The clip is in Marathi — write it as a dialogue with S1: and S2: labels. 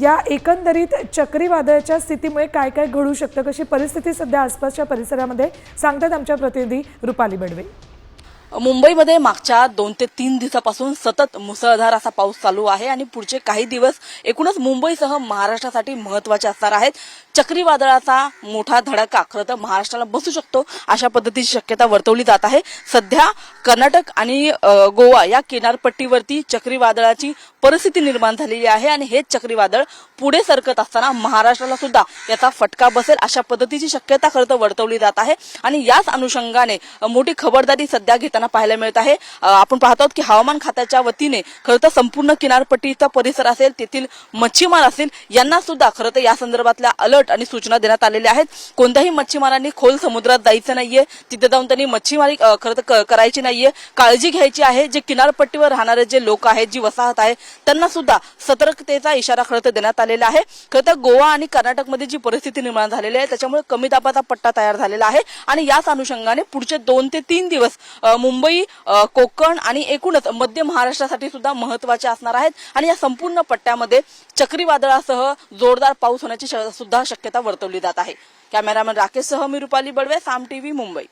S1: या एकंदरीत चक्रीवादळाच्या स्थितीमुळे काय काय घडू शकतं? कशी परिस्थिती सध्या आसपासच्या परिसरामध्ये? सांगतात आमच्या प्रतिनिधी रुपाली बडवे.
S2: मुंबईमध्ये मागच्या दोन ते तीन दिवसापासून सतत मुसळधार असा पाऊस चालू आहे आणि पुढचे काही दिवस एकूणच मुंबईसह महाराष्ट्रासाठी महत्त्वाचे असणार आहेत. चक्रीवादळाचा मोठा धडका खरं तर महाराष्ट्राला बसू शकतो अशा पद्धतीची शक्यता वर्तवली जात आहे. सध्या कर्नाटक आणि गोवा या किनारपट्टीवरती चक्रीवादळाची परिस्थिती निर्माण झालेली आहे आणि हेच चक्रीवादळ पुढे सरकत असताना महाराष्ट्राला सुद्धा याचा फटका बसेल अशा पद्धतीची शक्यता खरं तर वर्तवली जात आहे. आणि याच अनुषंगाने मोठी खबरदारी सध्या घेताना पाहायला मिळत आहे. आपण पाहतो आहोत की हवामान खात्याच्या वतीने खरं तर संपूर्ण किनारपट्टीचा परिसर असेल तेथील मच्छीमार असतील यांना सुद्धा खरं तर या संदर्भातल्या अलर्ट आणि सूचना देण्यात आलेल्या आहेत. कोणत्याही मच्छीमारांनी खोल समुद्रात जायचं नाहीये. तिथे जाऊन त्यांनी मच्छीमारी खरं तर क- करायची नाहीये. काळजी घ्यायची आहे. जे किनारपट्टीवर राहणारे जे लोक आहेत जी वसाहत आहे त्यांना सुद्धा सतर्कतेचा इशारा खरं तर देण्यात आलेला आहे. खरं तर गोवा आणि कर्नाटकमध्ये जी परिस्थिती निर्माण झालेली आहे त्याच्यामुळे कमी दाबाचा पट्टा तयार झालेला आहे. आणि याच अनुषंगाने पुढचे दोन ते तीन दिवस मुंबई कोकण आणि एकूणच मध्य महाराष्ट्रासाठी सुद्धा महत्त्वाचे असणार आहेत. आणि या संपूर्ण पट्ट्यामध्ये चक्रीवादळासह जोरदार पाऊस होण्याची सुद्धा शक्यता वर्तवली जात आहे. कॅमेरामॅन राकेश सह मी रुपाली बडवे साम टीव्ही मुंबई.